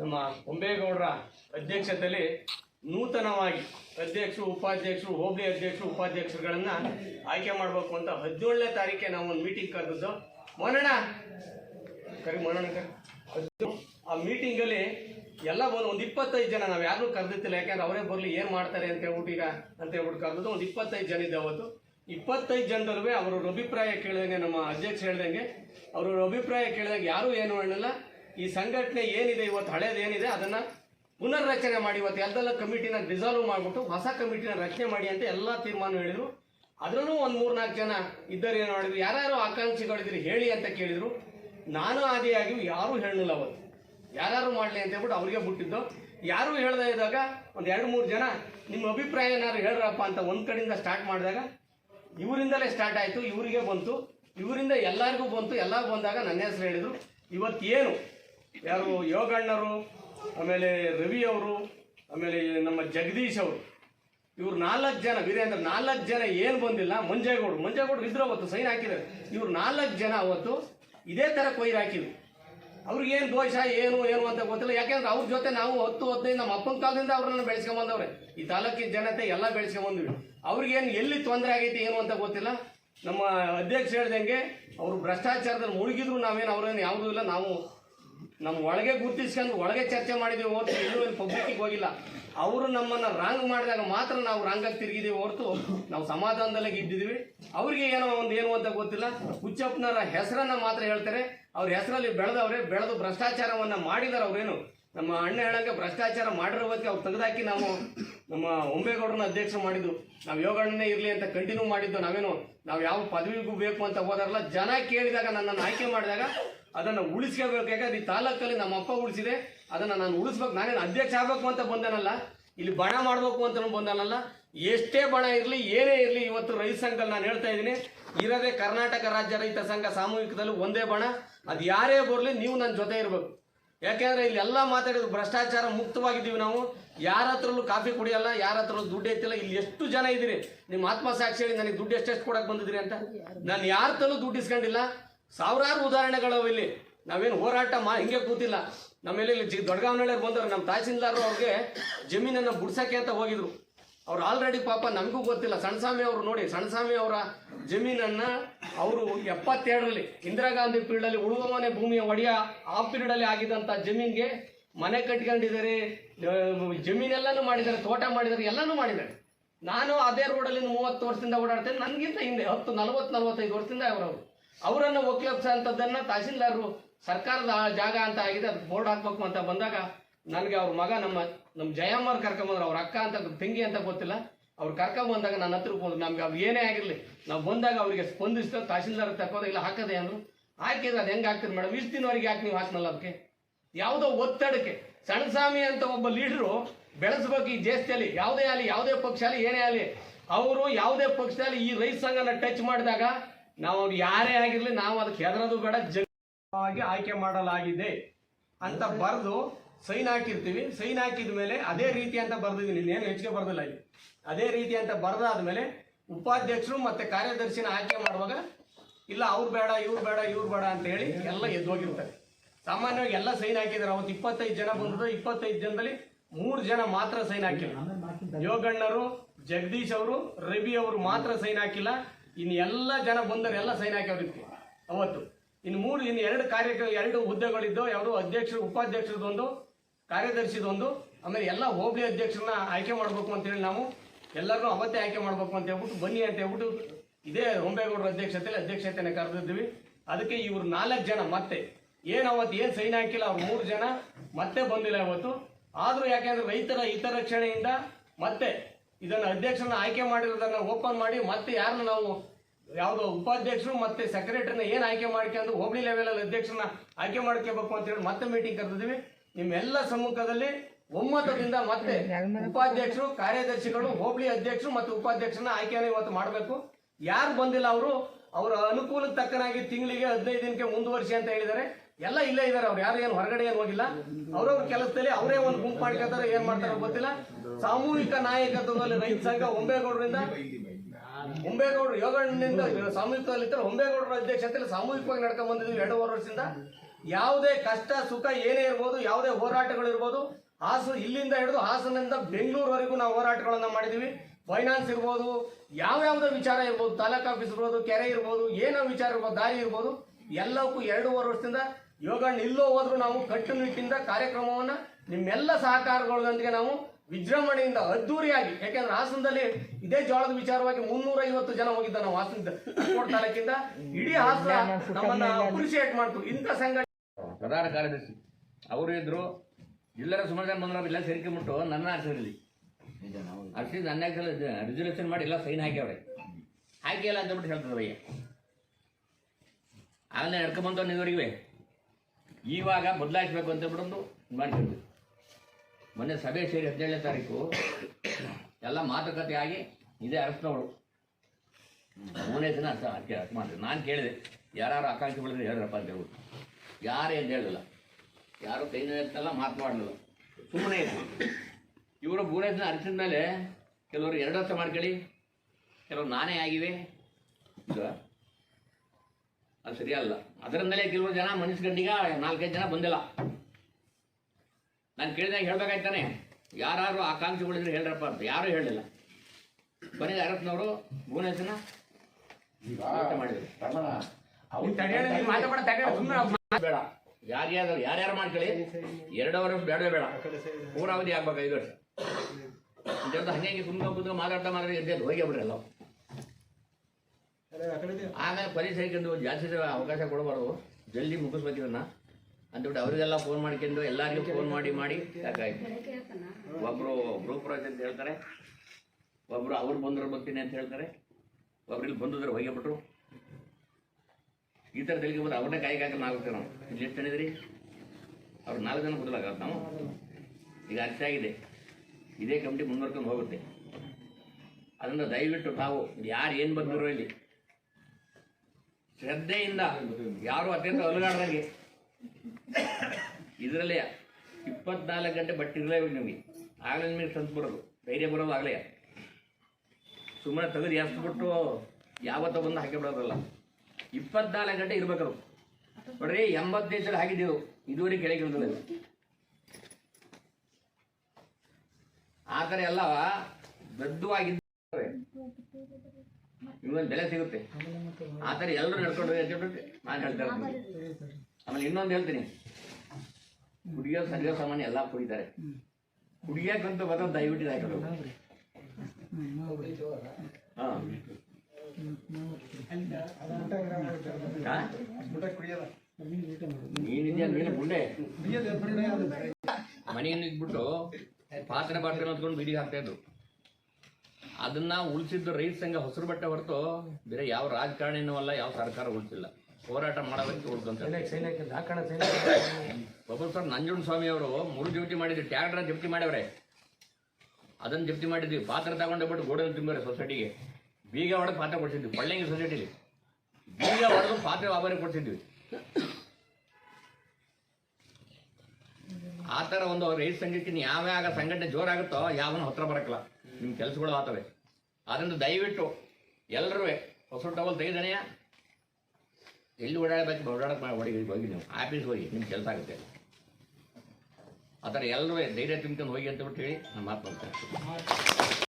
ನಮ್ಮ ಕೊಂಬೇಗೌಡರ ಅಧ್ಯಕ್ಷತೆಯಲ್ಲಿ ನೂತನವಾಗಿ ಅಧ್ಯಕ್ಷರು, ಉಪಾಧ್ಯಕ್ಷರು, ಹೋಬಳಿ ಅಧ್ಯಕ್ಷರು, ಉಪಾಧ್ಯಕ್ಷರುಗಳನ್ನ ಆಯ್ಕೆ ಮಾಡಬೇಕು ಅಂತ ಹದಿನೇಳನೇ ತಾರೀಕೆ ನಾವು ಒಂದು ಮೀಟಿಂಗ್ ಕರೆದಿದ್ದು. ಮೊನ್ನಣ ಕರಿ ಮೊನ್ನಣ ಕರಿ. ಆ ಮೀಟಿಂಗಲ್ಲಿ ಎಲ್ಲ ಬಂದು ಒಂದು ಇಪ್ಪತ್ತೈದು ಜನ, ನಾವು ಯಾರನ್ನೂ ಕರೆದಿತ್ತಿಲ್ಲ, ಯಾಕಂದ್ರೆ ಅವರೇ ಬರಲಿ, ಏನು ಮಾಡ್ತಾರೆ ಅಂತ ಹೇಳ್ಬಿಟ್ಟು ಈಗ ಅಂತ ಹೇಳ್ಬಿಟ್ಟು ಕರೆದಿದ್ದು ಒಂದು ಇಪ್ಪತ್ತೈದು ಜನ ಇದ್ದೆ ಅವತ್ತು. ಇಪ್ಪತ್ತೈದು ಜನದಲ್ಲೂ ಅವರವ್ರ ಅಭಿಪ್ರಾಯ ಕೇಳಿದಂಗೆ ನಮ್ಮ ಅಧ್ಯಕ್ಷ ಹೇಳ್ದಂಗೆ ಅವ್ರವ್ರ ಅಭಿಪ್ರಾಯ ಕೇಳಿದಾಗ ಯಾರೂ ಏನು ಹೇಳಲಿಲ್ಲ. ಈ ಸಂಘಟನೆ ಏನಿದೆ, ಇವತ್ತು ಹಳೇದೇನಿದೆ ಅದನ್ನು ಪುನರ್ರಚನೆ ಮಾಡಿ, ಇವತ್ತು ಎಲ್ಲೆಲ್ಲ ಕಮಿಟಿನ ಡಿಸಾಲ್ವ್ ಮಾಡಿಬಿಟ್ಟು ಹೊಸ ಕಮಿಟಿನ ರಚನೆ ಮಾಡಿ ಅಂತ ಎಲ್ಲ ತೀರ್ಮಾನ ಹೇಳಿದರು. ಅದರಲ್ಲೂ ಒಂದು ಮೂರ್ನಾಲ್ಕು ಜನ ಇದ್ದರು ಏನು ಮಾಡಿದ್ರು ಯಾರ್ಯಾರು ಆಕಾಂಕ್ಷಿಗಳಿದ್ರು ಹೇಳಿ ಅಂತ ಕೇಳಿದರು. ನಾನು ಆದಿಯಾಗಿ ಯಾರೂ ಹೇಳಲಿಲ್ಲ ಅವತ್ತು. ಯಾರು ಮಾಡಲಿ ಅಂತ ಹೇಳ್ಬಿಟ್ಟು ಅವ್ರಿಗೆ ಬಿಟ್ಟಿದ್ದು. ಯಾರು ಹೇಳದೇ ಇದ್ದಾಗ ಒಂದು ಎರಡು ಮೂರು ಜನ, ನಿಮ್ಮ ಅಭಿಪ್ರಾಯ ಏನಾದ್ರು ಹೇಳ್ರಪ್ಪ ಅಂತ ಒಂದು ಕಡೆಯಿಂದ ಸ್ಟಾರ್ಟ್ ಮಾಡಿದಾಗ ಇವರಿಂದಲೇ ಸ್ಟಾರ್ಟ್ ಆಯಿತು, ಇವರಿಗೆ ಬಂತು, ಇವರಿಂದ ಎಲ್ಲರಿಗೂ ಬಂತು ಎಲ್ಲ ಬಂದಾಗ ನನ್ನ ಹೆಸರು ಹೇಳಿದರು. ಇವತ್ತೇನು ಯಾರು ಯೋಗಣ್ಣರು, ಆಮೇಲೆ ರವಿ ಅವರು, ಆಮೇಲೆ ನಮ್ಮ ಜಗದೀಶ್ ಅವರು. ಇವ್ರು ನಾಲ್ಕು ಜನ ವೀರೇಂದ್ರ ನಾಲ್ಕು ಜನ ಏನು ಬಂದಿಲ್ಲ, ಮಂಜೇಗೌಡರು. ಮಂಜೇಗೌಡರು ಇದ್ರು ಅವತ್ತು, ಸೈನ್ ಹಾಕಿದ್ದಾರೆ. ಇವ್ರು ನಾಲ್ಕು ಜನ ಅವತ್ತು ಇದೇ ಥರ ಕೊಯ್ರು ಹಾಕಿದ್ರು. ಅವ್ರಿಗೇನು ದೋಷ, ಏನು ಏನು ಅಂತ ಗೊತ್ತಿಲ್ಲ. ಯಾಕೆಂದ್ರೆ ಅವ್ರ ಜೊತೆ ನಾವು ಹತ್ತು ಹದಿನೈದು ನಮ್ಮ ಅಪ್ಪನ ಕಾಲದಿಂದ ಅವ್ರನ್ನ ಬೆಳೆಸ್ಕೊಂಬಂದವ್ರೆ ಈ ತಾಲೂಕಿನ ಜನತೆ ಎಲ್ಲ ಬೆಳೆಸ್ಕೊಂಬಂದ್ವಿ ಅವ್ರಿಗೇನು ಎಲ್ಲಿ ತೊಂದರೆ ಆಗೈತಿ, ಏನು ಅಂತ ಗೊತ್ತಿಲ್ಲ. ನಮ್ಮ ಅಧ್ಯಕ್ಷ ಹೇಳ್ದಂಗೆ, ಅವರು ಭ್ರಷ್ಟಾಚಾರದಲ್ಲಿ ಮುಳುಗಿದ್ರು, ನಾವೇನು ಅವ್ರೇನು ಯಾವುದೂ ಇಲ್ಲ. ನಾವು ನಮ್ಮ ಒಳಗೆ ಗುರುತಿಸ್ಕೊಂಡು ಒಳಗೆ ಚರ್ಚೆ ಮಾಡಿದ್ವಿ ಹೊರತು ಏನು ಪಬ್ಲಿಕ್ಕಿಗೆ ಹೋಗಿಲ್ಲ. ಅವರು ನಮ್ಮನ್ನು ರಾಂಗ್ ಮಾಡಿದಾಗ ಮಾತ್ರ ನಾವು ರಾಂಗಾಗಿ ತಿರುಗಿದೀವಿ ಹೊರತು ನಾವು ಸಮಾಧಾನದಲ್ಲೇ ಇದ್ದಿದ್ವಿ ಅವ್ರಿಗೆ ಏನೋ ಒಂದು ಏನು ಅಂತ ಗೊತ್ತಿಲ್ಲ. ಹುಚ್ಚಪ್ಪನವರ ಹೆಸರನ್ನ ಮಾತ್ರ ಹೇಳ್ತಾರೆ. ಅವ್ರ ಹೆಸರಲ್ಲಿ ಬೆಳೆದವ್ರೆ, ಬೆಳೆದು ಭ್ರಷ್ಟಾಚಾರವನ್ನು ಮಾಡಿದಾರೆ ಅವ್ರೇನು. ನಮ್ಮ ಅಣ್ಣ ಹೇಳಂಗೆ ಭ್ರಷ್ಟಾಚಾರ ಮಾಡಿರೋ ಹೊತ್ತಿಗೆ ಅವ್ರು ತೆಗೆದಾಕಿ ನಾವು ನಮ್ಮ ಒಂಬೇಗೌಡರನ್ನ ಅಧ್ಯಕ್ಷರು ಮಾಡಿದ್ದು. ನಾವು ಯೋಗಣ್ಣನೇ ಇರಲಿ ಅಂತ ಕಂಟಿನ್ಯೂ ಮಾಡಿದ್ದು ನಾವೇನು. ನಾವು ಯಾವ ಪದವಿಗೂ ಬೇಕು ಅಂತ ಹೋದಾರಲ್ಲ ಜನ ಕೇಳಿದಾಗ ನನ್ನನ್ನು ಆಯ್ಕೆ ಮಾಡಿದಾಗ ಅದನ್ನು ಉಳಿಸ್ಕೋಬೇಕು. ಯಾಕಂದ್ರೆ ಈ ತಾಲೂಕಲ್ಲಿ ನಮ್ಮ ಅಪ್ಪ ಉಳಿಸಿದೆ. ಅದನ್ನು ನಾನು ಉಳಿಸ್ಬೇಕು. ನಾನೇನು ಅಧ್ಯಕ್ಷ ಆಗಬೇಕು ಅಂತ ಬಂದನಲ್ಲ. ಇಲ್ಲಿ ಬಣ ಮಾಡಬೇಕು ಅಂತ ಬಂದನಲ್ಲ. ಎಷ್ಟೇ ಬಣ ಇರಲಿ, ಏನೇ ಇರಲಿ, ಇವತ್ತು ರೈತ ಸಂಘದಲ್ಲಿ ನಾನು ಹೇಳ್ತಾ ಇದ್ದೀನಿ, ಇರೋದೇ ಕರ್ನಾಟಕ ರಾಜ್ಯ ರೈತ ಸಂಘ ಸಾಮೂಹಿಕದಲ್ಲಿ ಒಂದೇ ಬಣ. ಅದು ಯಾರೇ ಬರಲಿ, ನೀವು ನನ್ನ ಜೊತೆ ಇರಬೇಕು. ಯಾಕೆಂದರೆ ಇಲ್ಲಿ ಎಲ್ಲ ಮಾತಾಡಿದ್ರು, ಭ್ರಷ್ಟಾಚಾರ ಮುಕ್ತವಾಗಿದ್ದೀವಿ ನಾವು. ಯಾರ ಹತ್ರಲ್ಲೂ ಕಾಫಿ ಕುಡಿಯಲ್ಲ, ಯಾರ ಹತ್ರಲ್ಲೂ ದುಡ್ಡು ಎತ್ತಿಲ್ಲ. ಇಲ್ಲಿ ಎಷ್ಟು ಜನ ಇದ್ದೀರಿ? ನಿಮ್ಮ ಆತ್ಮಸಾಕ್ಷಿ ಹೇಳಿ ನನಗೆ ದುಡ್ಡು ಎಷ್ಟೆಷ್ಟು ಕೊಡಕ್ಕೆ ಬಂದಿದ್ದೀರಿ ಅಂತ? ನಾನು ಯಾರ ತಲೂ ದುಡ್ಡು ಇಸ್ಕೊಂಡಿಲ್ಲ. ಸಾವಿರಾರು ಉದಾಹರಣೆಗಳವ ಇಲ್ಲಿ. ನಾವೇನು ಹೋರಾಟ ಮಾ ಹಿಂಗೆ ಕೂತಿಲ್ಲ. ನಮ್ಮೆಲ್ಲ ಇಲ್ಲಿ ಜಿ ಬಂದವರು, ನಮ್ಮ ತಹಸೀಲ್ದಾರ್ ಅವ್ರಿಗೆ ಜಮೀನನ್ನು ಬುಡ್ಸಕ್ಕೆ ಅಂತ ಹೋಗಿದ್ರು. ಅವ್ರು ಆಲ್ರೆಡಿ ಪಾಪ ನಮಗೂ ಗೊತ್ತಿಲ್ಲ. ಸಣ್ಣಸ್ವಾಮಿ ಅವರು ನೋಡಿ ಸಣ್ಣಸ್ವಾಮಿ ಅವರ ಜಮೀನನ್ನ ಅವರು ಎಪ್ಪತ್ತೆರಡರಲ್ಲಿ ಇಂದಿರಾ ಗಾಂಧಿ ಪೀರಿಯಡಲ್ಲಿ ಉಳುವ ಮನೆ ಭೂಮಿಯ ಒಡೆಯ ಆ ಪೀರಿಯಡಲ್ಲಿ ಆಗಿದ್ದಂಥ ಜಮೀನ್ಗೆ ಮನೆ ಕಟ್ಕೊಂಡಿದ್ದಾರೆ. ಜಮೀನೆಲ್ಲನೂ ಮಾಡಿದ್ದಾರೆ, ತೋಟ ಮಾಡಿದ್ದಾರೆ, ಎಲ್ಲನೂ ಮಾಡಿದ್ದಾರೆ. ನಾನು ಅದೇ ರೋಡಲ್ಲಿ ಮೂವತ್ತು ವರ್ಷದಿಂದ ಓಡಾಡ್ತೇನೆ. ನನಗಿಂತ ಹಿಂದೆ ಹತ್ತು, ನಲವತ್ತು, ನಲವತ್ತೈದು ವರ್ಷದಿಂದ ಅವರವರು ಅವರನ್ನು ಒಕ್ಕಲಿಸಂಥದ್ದನ್ನ ತಹಸೀಲ್ದಾರರು ಸರ್ಕಾರದ ಜಾಗ ಅಂತ ಆಗಿದೆ, ಅದಕ್ಕೆ ಬೋರ್ಡ್ ಹಾಕ್ಬೇಕು ಅಂತ ಬಂದಾಗ ನನಗೆ ಅವ್ರ ಮಗ ನಮ್ಮ ನಮ್ಮ ಜಯಮ್ಮರ್ ಕರ್ಕೊಂಬಂದ್ರು, ಅವ್ರ ಅಕ್ಕ ಅಂತ ತಂಗಿ ಅಂತ ಗೊತ್ತಿಲ್ಲ. ಅವ್ರು ಕರ್ಕೊಂಬಂದಾಗ ನನ್ನ ಹತ್ರ ಬಂದ್ರು ನಮ್ಗೆ ಅವ್ರು ಏನೇ ಆಗಿರಲಿ, ನಾವು ಬಂದಾಗ ಅವರಿಗೆ ಸ್ಪಂದಿಸ್ತಾ ತಹಸೀಲ್ದಾರ್ ತಕ್ಕೋದ, ಇಲ್ಲ ಹಾಕದೆ ಅಂದ್ರು. ಹಾಕಿದ್ರೆ ಅದು ಹೆಂಗೆ ಹಾಕ್ತೀರಿ ಮೇಡಮ್? ಇಷ್ಟು ದಿನವರೆಗೆ ಯಾಕೆ ನೀವು ಹಾಕ್ನಲ್ಲ ಅದಕ್ಕೆ? ಯಾವುದೋ ಒತ್ತಡಕ್ಕೆ. ಸಣ್ಣಸ್ವಾಮಿ ಅಂತ ಒಬ್ಬ ಲೀಡ್ರು ಬೆಳೆಸ್ಬೇಕು ಈ ದೇಶದಲ್ಲಿ ಯಾವುದೇ ಆಗಲಿ, ಯಾವುದೇ ಪಕ್ಷ ಆಗಲಿ, ಏನೇ ಆಗಲಿ, ಅವರು ಯಾವುದೇ ಪಕ್ಷದಲ್ಲಿ ಈ ರೈತ ಸಂಘನ ಟಚ್ ಮಾಡಿದಾಗ ನಾವು ಅವ್ರು ಯಾರೇ ಆಗಿರಲಿ, ನಾವು ಅದಕ್ಕೆ ಹೆದರೋದು ಬೇಡ ಜಗವಾಗಿ ಆಯ್ಕೆ ಮಾಡಲಾಗಿದೆ ಅಂತ ಬರೆದು ಸೈನ್ ಹಾಕಿರ್ತೀವಿ. ಸೈನ್ ಹಾಕಿದ ಮೇಲೆ ಅದೇ ರೀತಿ ಅಂತ ಬರ್ದಿದ್ದೀನಿ. ಇನ್ನೇನು ಹೆಚ್ಚಿಗೆ ಬರ್ದಿಲ್ಲ ಇಲ್ಲಿ. ಅದೇ ರೀತಿ ಅಂತ ಬರ್ದಾದ್ಮೇಲೆ ಉಪಾಧ್ಯಕ್ಷರು ಮತ್ತೆ ಕಾರ್ಯದರ್ಶಿನ ಆಯ್ಕೆ ಮಾಡುವಾಗ, ಇಲ್ಲ, ಅವ್ರು ಬೇಡ, ಇವ್ರು ಬೇಡ ಇವ್ರು ಬೇಡ ಅಂತ ಹೇಳಿ ಎಲ್ಲ ಎದ್ದೋಗಿರ್ತಾರೆ ಸಾಮಾನ್ಯವಾಗಿ ಎಲ್ಲ ಸೈನ್ ಹಾಕಿದ್ದಾರೆ. ಅವತ್ತು ಇಪ್ಪತ್ತೈದು ಜನ ಬಂದ್ರು ಇಪ್ಪತ್ತೈದು ಜನದಲ್ಲಿ ಮೂರು ಜನ ಮಾತ್ರ ಸೈನ್ ಹಾಕಿಲ್ಲ. ಯೋಗಣ್ಣರು, ಜಗದೀಶ್ ಅವರು, ರವಿ ಅವರು ಮಾತ್ರ ಸೈನ್ ಹಾಕಿಲ್ಲ. ಇನ್ನು ಎಲ್ಲ ಜನ ಬಂದರೆ ಎಲ್ಲ ಸೈನ್ ಹಾಕಿವ್ರಿಗೆ ಅವತ್ತು. ಇನ್ನು ಮೂರು, ಇನ್ನು ಎರಡು ಕಾರ್ಯಕ್ರಮ ಎರಡು ಹುದ್ದೆಗಳಿದ್ದು, ಯಾವುದು ಅಧ್ಯಕ್ಷರು ಉಪಾಧ್ಯಕ್ಷರದೊಂದು ಕಾರ್ಯದರ್ಶಿದೊಂದು, ಆಮೇಲೆ ಎಲ್ಲ ಹೋಬಳಿ ಅಧ್ಯಕ್ಷರನ್ನ ಆಯ್ಕೆ ಮಾಡಬೇಕು ಅಂತೇಳಿ ನಾವು ಎಲ್ಲರನ್ನು ಅವತ್ತೇ ಆಯ್ಕೆ ಮಾಡಬೇಕು ಅಂತ ಹೇಳ್ಬಿಟ್ಟು ಬನ್ನಿ ಅಂತ ಹೇಳ್ಬಿಟ್ಟು ಇದೇ ರೋಂಬೇಗೌಡರ ಅಧ್ಯಕ್ಷತೆಯಲ್ಲಿ ಅಧ್ಯಕ್ಷತೆಯನ್ನು ಕರೆದಿದ್ವಿ ಅದಕ್ಕೆ ಇವರು ನಾಲ್ಕು ಜನ ಮತ್ತೆ. ಏನು ಅವತ್ತು ಏನು ಸೈನ್ ಹಾಕಿಲ್ಲ, ಅವ್ರು ಮೂರು ಜನ ಮತ್ತೆ ಬಂದಿಲ್ಲ ಅವತ್ತು ಆದರೂ ಯಾಕೆಂದ್ರೆ ರೈತರ ಹಿತರಕ್ಷಣೆಯಿಂದ ಮತ್ತೆ ಇದನ್ನು ಅಧ್ಯಕ್ಷರನ್ನ ಆಯ್ಕೆ ಮಾಡಿರೋದನ್ನ ಓಪನ್ ಮಾಡಿ ಮತ್ತೆ ಯಾರನ್ನ ನಾವು ಯಾವುದೋ ಉಪಾಧ್ಯಕ್ಷರು ಮತ್ತೆ ಸೆಕ್ರೆಟರಿನ ಏನು ಆಯ್ಕೆ ಮಾಡ್ಕೊಂಡು ಹೋಬಳಿ ಲೆವೆಲಲ್ಲಿ ಅಧ್ಯಕ್ಷರನ್ನ ಆಯ್ಕೆ ಮಾಡ್ಕೋಬೇಕು ಅಂತ ಹೇಳಿ ಮತ್ತೆ ಮೀಟಿಂಗ್ ಕರೆದಿದ್ವಿ ನಿಮ್ಮೆಲ್ಲ ಸಮ್ಮುಖದಲ್ಲಿ ಒಮ್ಮತದಿಂದ ಮತ್ತೆ ಉಪಾಧ್ಯಕ್ಷರು, ಕಾರ್ಯದರ್ಶಿಗಳು, ಹೋಬಳಿ ಅಧ್ಯಕ್ಷರು ಮತ್ತು ಉಪಾಧ್ಯಕ್ಷರನ್ನ ಆಯ್ಕೆಯನ್ನು ಇವತ್ತು ಮಾಡಬೇಕು. ಯಾರು ಬಂದಿಲ್ಲ ಅವರು, ಅವರ ಅನುಕೂಲಕ್ಕೆ ತಕ್ಕನಾಗಿ ತಿಂಗಳಿಗೆ ಹದಿನೈದು ದಿನಕ್ಕೆ ಮುಂದುವರಿಸಿ ಅಂತ ಹೇಳಿದ್ದಾರೆ. ಎಲ್ಲ ಇಲ್ಲೇ ಇದ್ದಾರೆ ಅವ್ರು ಯಾರು ಏನು ಹೊರಗಡೆ ಏನು ಹೋಗಿಲ್ಲ. ಅವ್ರವ್ರ ಕೆಲಸದಲ್ಲಿ ಅವರೇ ಒಂದು ಗುಂಪು ಮಾಡ್ಕೊತಾರೆ ಏನ್ ಮಾಡ್ತಾರೋ ಗೊತ್ತಿಲ್ಲ. ಸಾಮೂಹಿಕ ನಾಯಕತ್ವದಲ್ಲಿ ರೈತ ಸಂಘ ಹೊಂಬೇಗೌಡರಿಂದ, ಹೊಂಬೇಗೌಡರು ಯೋಗಣ್ಣನಿಂದ ಸಾಮೂಹಿಕದಲ್ಲಿ ಹೊಂಬೇಗೌಡರ ಅಧ್ಯಕ್ಷತೆಯಲ್ಲಿ ಸಾಮೂಹಿಕವಾಗಿ ನಡ್ಕೊಂಡ್ ಬಂದಿದ್ವಿ ಎರಡೂವರೆ ವರ್ಷದಿಂದ. ಯಾವುದೇ ಕಷ್ಟ, ಸುಖ ಏನೇ ಇರ್ಬೋದು, ಯಾವುದೇ ಹೋರಾಟಗಳು ಇರ್ಬೋದು ಹಾಸು ಇಲ್ಲಿಂದ ಹಿಡಿದು ಹಾಸನದಿಂದ ಬೆಂಗಳೂರುವರೆಗೂ ನಾವು ಹೋರಾಟಗಳನ್ನು ಮಾಡಿದೀವಿ ಫೈನಾನ್ಸ್ ಇರ್ಬೋದು, ಯಾವ್ಯಾವುದೋ ವಿಚಾರ ಇರ್ಬೋದು, ತಾಲೂಕು ಆಫೀಸ್ ಇರ್ಬೋದು, ಕೆರೆ ಇರ್ಬೋದು, ಏನೋ ವಿಚಾರ ಇರ್ಬೋದು, ದಾರಿ ಇರ್ಬೋದು, ಎಲ್ಲಕ್ಕೂ ಎರಡೂವರೆ ವರ್ಷದಿಂದ ಯೋಗ ನಿಲ್ಲೋ ಹೋದ್ರು ನಾವು ಕಟ್ಟುನಿಟ್ಟಿಂದ ಕಾರ್ಯಕ್ರಮವನ್ನ ನಿಮ್ಮೆಲ್ಲ ಸಹಕಾರಗಳೊಂದಿಗೆ ನಾವು ವಿಜೃಂಭಣೆಯಿಂದ ಅದ್ದೂರಿಯಾಗಿ, ಯಾಕೆಂದ್ರೆ ಹಾಸನದಲ್ಲಿ ಇದೇ ಜೋಳದ ವಿಚಾರವಾಗಿ ಮುನ್ನೂರ ಐವತ್ತು ಜನ ಹೋಗಿದ್ದ ನಾವು ಹಾಸನದ ತಾಲೂಕಿಂದ. ಇಡೀ ಹಾಸನ ನಮ್ಮನ್ನ ಅಪ್ರಿಸಿಯೇಟ್ ಮಾಡ್ತು. ಇಂಥ ಸಂಘಟನೆ ಪ್ರಧಾನ ಕಾರ್ಯದರ್ಶಿ, ಅವರು ಇದ್ರು, ಇಲ್ಲರ ಸುಮಾರು ಜನ ಬಂದ್ರೆ ಎಲ್ಲ ಸೇರ್ಕೊಂಡ್ಬಿಟ್ಟು ನನ್ನ ಆರಿಸಿರಲಿ ಅರ್ಸಿ ನನ್ನ ರಿಸರ್ವೇಷನ್ ಮಾಡಿ ಎಲ್ಲ ಸೈನ್ ಹಾಕ್ಯವ್ರೆ. ಹಾಕಿಲ್ಲ ಅಂತ ಬಿಟ್ಟು ಹೇಳ್ತದೆ ಭಯ್ಯ. ಆಗಲೇ ನಡ್ಕೊಂಬಂತ ನಿದವರಿಗೆ ಇವಾಗ ಬದಲಾಯಿಸ್ಬೇಕು ಅಂತ ಬಿಡೋದು ಮಾಡ್ಕೊಂಡು ಮೊನ್ನೆ ಸಭೆ ಸೇರಿ ಹದಿನೇಳನೇ ತಾರೀಕು, ಎಲ್ಲ ಮಾತುಕತೆ ಆಗಿ ಇದೇ ಅರಸನವರು. ಮೂರನೇ ದಿನ ಅರ್ಥ ಅರ್ಥ ಮಾಡಿದ್ರು ನಾನು ಕೇಳಿದೆ ಯಾರು ಆಕಾಂಕ್ಷೆ ಬೆಳೆದ್ರೆ ಹೇಳ್ರಪ್ಪ ಅಂತ ಹೇಳ್ಬಿಟ್ಟು. ಯಾರೇ ಅಂತ ಹೇಳಲಿಲ್ಲ ಯಾರು ಕೈನ ಎತ್ತಲ್ಲ ಮಾತನಾಡಲಿಲ್ಲ ಸುಮ್ಮನೆ ಇತ್ತು ಇವರು ಮೂರನೇ ದಿನ ಅರಿಸಿದ ಮೇಲೆ ಕೆಲವರು ಎರಡು ಅರ್ಥ ಮಾಡ್ಕೊಳ್ಳಿ. ಕೆಲವರು ನಾನೇ ಆಗಿವೆ. ಈಗ ಅದು ಸರಿಯಲ್ಲ. ಅದರಿಂದಲೇ ಕೆಲವು ಜನ ಮನಸ್ಕಂಡಿಗ ನಾಲ್ಕೈದು ಜನ ಬಂದಿಲ್ಲ. ನಾನು ಕೇಳಿದಾಗ ಹೇಳ್ಬೇಕಾಯ್ತಾನೆ ಯಾರು ಆಕಾಂಕ್ಷಿಗಳಿದ್ರೆ ಹೇಳ್ರಪ್ಪ ಅಂತ. ಯಾರೂ ಹೇಳಿಲ್ಲ ಕೊನೆಗೆ ಅರಪ್ಪನವರು ಭುವನೇಶ್ವರನ ಊಟ ಮಾಡಿದ್ರು. ತಡೆಯೋಣ, ನೀನ್ ಮಾತಾಡ್ಬೇಡ, ತಡೆಯೋಣ, ಸುಮ್ನೆ ಅವ್ರು ಬೇಡ. ಯಾರ್ಯಾರು ಯಾರ್ಯಾರು ಮಾಡ್ಕೊಳ್ಳಿ. ಎರಡು ವರ್ಷ ಬೇಡವೇ ಬೇಡ. ಪೂರಾವಧಿ ಆಗ್ಬೇಕು ಐದು ವರ್ಷ? ಹಂಗೆ ಸುಮ್ಮನೆ ಮಾತಾಡ್ತಾ ಮಾತಾಡಿ ಎದ್ದು ಹೋಗಿ ಬಿಡ್ರಲ್ಲ ಆಮೇಲೆ ಪರಿಸರಕ್ಕೆಂದು ಜಾಸ್ತಿ ಅವಕಾಶ ಕೊಡಬಾರ್ದು. ಜಲ್ದಿ ಮುಗಿಸ್ಬೇಕು ಇದನ್ನ ಅಂದ್ಬಿಟ್ಟು ಅವರಿಗೆಲ್ಲ ಫೋನ್ ಮಾಡ್ಕೊಂಡು ಎಲ್ಲರಿಗೂ ಫೋನ್ ಮಾಡಿ ಮಾಡಿ ಸಾಕಾಯ್ತು. ಗ್ರೂಪ್ ಪ್ರಾಜೆಕ್ಟ್ ಅಂತ ಹೇಳ್ತಾರೆ. ಒಬ್ರು ಅವ್ರು ಬಂದ್ರು ಬರ್ತೀನಿ ಅಂತ ಹೇಳ್ತಾರೆ. ಒಬ್ರು ಇಲ್ಲಿ ಬಂದಿದ್ರೆ ಹೋಗಿಬಿಟ್ರು ಈ ಥರ ಬಂದ್ರೆ ಅವ್ರನ್ನೇ ಆಗುತ್ತೆ ನಾಲ್ಕು ಜನ. ಇಲ್ಲಿ ಎಷ್ಟು ಜನಿದ್ರಿ ಅವ್ರು ನಾಲ್ಕು ಜನ ಬದಲಾಗತ್ತೆ ನಾವು? ಈಗ ಅರ್ಥ ಆಗಿದೆ. ಇದೇ ಕಮಿಟಿ ಮುಂದುವರ್ಕೊಂಡು ಹೋಗುತ್ತೆ. ಅದನ್ನು ದಯವಿಟ್ಟು ತಾವು, ಯಾರು ಏನು ಬಂದಿರೋ ಇಲ್ಲಿ ಶ್ರದ್ಧೆಯಿಂದ ಯಾರು ಅತ್ಯಂತ ಅಲುಗಾಡ್ದಂಗೆ ಇದರಲ್ಲೇ ಇಪ್ಪತ್ನಾಲ್ಕು ಗಂಟೆ ಬಟ್ಟೆ ಇರಲೇಬೇಕು ನಿಮಗೆ. ಆಗಲೇ ನಿಮಗೆ ತಂದು ಬರೋದು ಧೈರ್ಯ ಬರೋದು ಆಗಲೇ. ಸುಮ್ಮನೆ ತೆಗೆದು ಎಸ್ಬಿಟ್ಟು ಯಾವತ್ತೋ ಬಂದು ಹಾಕಿ ಬಿಡೋದಲ್ಲ. ಇಪ್ಪತ್ನಾಲ್ಕು ಗಂಟೆ ಇರ್ಬೇಕದು ನೋಡ್ರಿ ಎಂಬತ್ತೈದು ಸಲ ಹಾಕಿದ್ದೀವಿ. ಇದುವರೆಗೆ ಕೆಳಗೆ ಇರೋದಿಲ್ಲ ಇದು. ಆ ಥರ ಎಲ್ಲ ದಡ್ಡವಾಗಿದ್ದರೆ ಇವನ್ ಬೆಲೆ ಸಿಗುತ್ತೆ. ಆ ಥರ ಎಲ್ಲರೂ ನಡ್ಕೊಂಡು ಅಂತ ಹೇಳ್ಬಿಟ್ಟು ನಾನು ಹೇಳ್ತಾ ಆಮೇಲೆ ಇನ್ನೊಂದು ಹೇಳ್ತೀನಿ. ಕುಡಿಯೋ ಸರಿಯೋ ಸಾಮಾನ್ಯ ಎಲ್ಲ ಕುಡಿತಾರೆ. ಕುಡಿಯೋಕ್ಕಂತೂ ಬರೋದು ದಯವಿಟ್ಟು ಹಾಕೋದು ಹಾಂ. ನೀನಿದ್ಯಾ ನೀನು ಮನೆಯಲ್ಲಿ ಇದ್ಬಿಟ್ಟು ಪಾತ್ರೆ ಪಾತ್ರೆ ಹೊತ್ಕೊಂಡು ಬೀಡಿಗೆ ಹಾಕ್ತಾ ಇದ್ರು. ಅದನ್ನ ಉಳಿಸಿದ್ದು ರೈತ ಸಂಘ ಹೊಸರು ಬಟ್ಟೆ ಹೊರತು ಬೇರೆ ಯಾವ ರಾಜಕಾರಣಿನೂ ಅಲ್ಲ ಯಾವ ಸರ್ಕಾರ ಉಳಿಸಿಲ್ಲ. ಹೋರಾಟ ಮಾಡೋದಕ್ಕೆ ಉಳ್ಕೊಂತ ಸರ್ ನಂಜುಂಡ ಸ್ವಾಮಿ ಅವರು ಮೂರು ಜಪ್ತಿ ಮಾಡಿದ್ರು ಟ್ಯಾಕ್ಟರ್ ಜಪ್ತಿ ಮಾಡ್ಯವ್ರೆ. ಅದನ್ನ ಜಪ್ತಿ ಮಾಡಿದ್ವಿ. ಪಾತ್ರ ತಗೊಂಡು ಬಿಟ್ಟು ಗೋಡಲ್ಲಿ ತುಂಬಿದ್ರೆ ಸೊಸೈಟಿಗೆ. ಬೀಗ ಹೊಡೆದು ಪಾತ್ರೆ ಕೊಡ್ಸಿದ್ವಿ ಪಳ್ಳಂಗಿ ಸೊಸೈಟಿಲಿ. ಬೀಗ ಹೊಡೆದು ಪಾತ್ರೆ ವ್ಯಾಪಾರ ಕೊಡ್ಸಿದ್ವಿ. ಆ ಥರ ಒಂದು ರೈತ ಸಂಘಕ್ಕೆ ಯಾವ್ಯಾವ ಸಂಘಟನೆ ಜೋರಾಗುತ್ತೋ ಯಾವನು ಹತ್ರ ಬರಕ್ಕಲ್ಲ. ನಿಮ್ಮ ಕೆಲಸಗಳು ಆತವೆ. ಅದರಿಂದ ದಯವಿಟ್ಟು ಎಲ್ಲರೂ ಹೊಸ ಟವಲ್ ತೆಗೆದನೆಯ ಎಲ್ಲಿ ಓಡಾಡಬೇಕು ಓಡಾಡಕ್ಕೆ ಹೊಡಿ ಹೋಗಿ ನೀವು. ಆಫೀಸ್ ಹೋಗಿ ನಿಮ್ಮ ಕೆಲಸ ಆಗುತ್ತೆ. ಆ ಥರ ಎಲ್ಲರೂ ಧೈರ್ಯ ತುಂಬ್ಕೊಂಡು ಹೋಗಿ ಅಂತ ಬಿಟ್ಟು ಹೇಳಿ, ನಾನು ಮಾತು